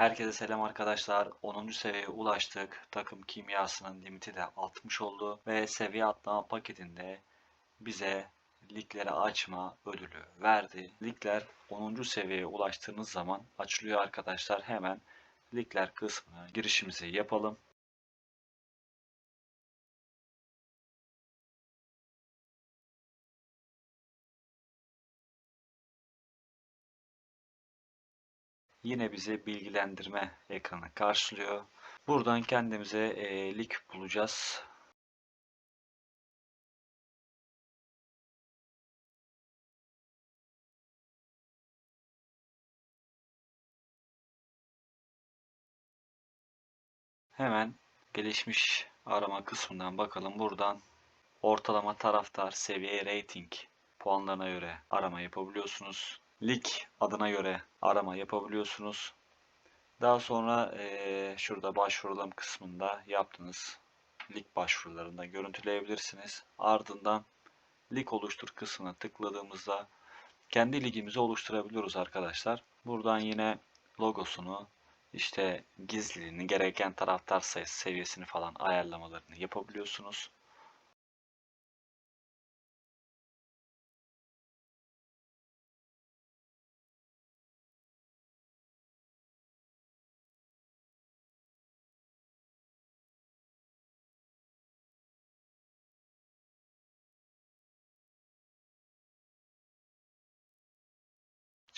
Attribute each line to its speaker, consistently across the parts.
Speaker 1: Herkese selam arkadaşlar. 10. seviyeye ulaştık. Takım kimyasının limiti de 60 oldu ve seviye atlama paketinde bize ligleri açma ödülü verdi. Ligler 10. seviyeye ulaştığınız zaman açılıyor arkadaşlar. Hemen ligler kısmına girişimizi yapalım. Yine bizi bilgilendirme ekranı karşılıyor. Buradan kendimize e, lig bulacağız. Hemen gelişmiş arama kısmından bakalım. Buradan ortalama taraftar, seviye, rating puanlarına göre arama yapabiliyorsunuz. Lig adına göre arama yapabiliyorsunuz. Daha sonra eee, şurada başvurulam kısmında yaptığınız lig başvurularında görüntüleyebilirsiniz. Ardından lig oluştur kısmına tıkladığımızda kendi ligimizi oluşturabiliyoruz arkadaşlar. Buradan yine logosunu, işte gizliliğini, gereken taraftar sayısı seviyesini falan ayarlamalarını yapabiliyorsunuz.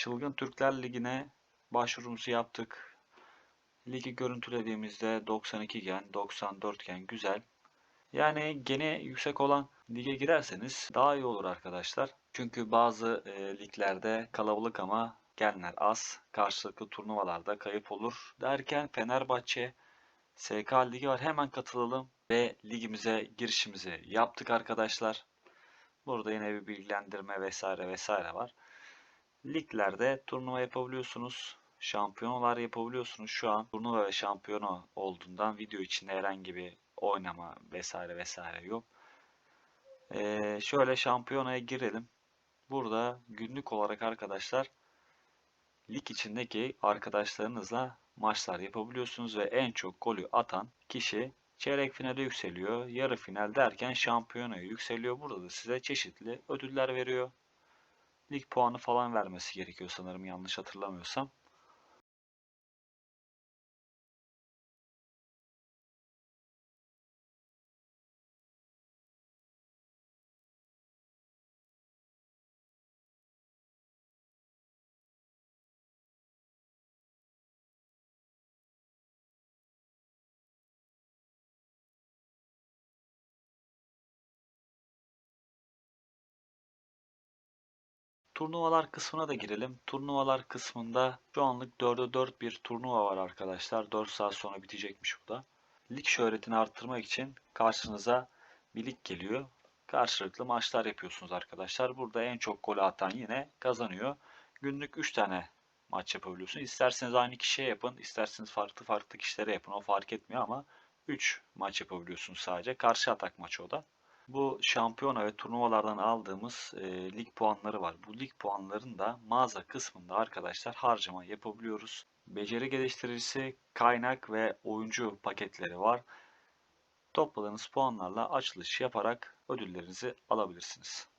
Speaker 1: Çılgın Türkler Ligi'ne başvurumuzu yaptık. Ligi görüntülediğimizde 92 gen, 94 gen güzel. Yani gene yüksek olan lige girerseniz daha iyi olur arkadaşlar. Çünkü bazı e, liglerde kalabalık ama genler az. Karşılıklı turnuvalarda kayıp olur. Derken Fenerbahçe SK Ligi var. Hemen katılalım ve ligimize girişimizi yaptık arkadaşlar. Burada yine bir bilgilendirme vesaire vesaire var. Liglerde turnuva yapabiliyorsunuz. Şampiyonalar yapabiliyorsunuz. Şu an turnuva ve şampiyona olduğundan video içinde herhangi bir oynama vesaire vesaire yok. Ee, şöyle şampiyonaya girelim. Burada günlük olarak arkadaşlar lig içindeki arkadaşlarınızla maçlar yapabiliyorsunuz ve en çok golü atan kişi çeyrek finale yükseliyor. Yarı final derken şampiyonaya yükseliyor. Burada da size çeşitli ödüller veriyor lig puanı falan vermesi gerekiyor sanırım yanlış hatırlamıyorsam. Turnuvalar kısmına da girelim. Turnuvalar kısmında şu anlık 4'e 4 bir turnuva var arkadaşlar. 4 saat sonra bitecekmiş bu da. Lig şöhretini arttırmak için karşınıza bir lig geliyor. Karşılıklı maçlar yapıyorsunuz arkadaşlar. Burada en çok gol atan yine kazanıyor. Günlük 3 tane maç yapabiliyorsunuz. İsterseniz aynı kişiye yapın, isterseniz farklı farklı kişilere yapın. O fark etmiyor ama 3 maç yapabiliyorsunuz sadece. Karşı atak maçı o da. Bu şampiyona ve turnuvalardan aldığımız e, lig puanları var. Bu lig puanların da mağaza kısmında arkadaşlar harcama yapabiliyoruz. Beceri geliştiricisi, kaynak ve oyuncu paketleri var. Topladığınız puanlarla açılış yaparak ödüllerinizi alabilirsiniz.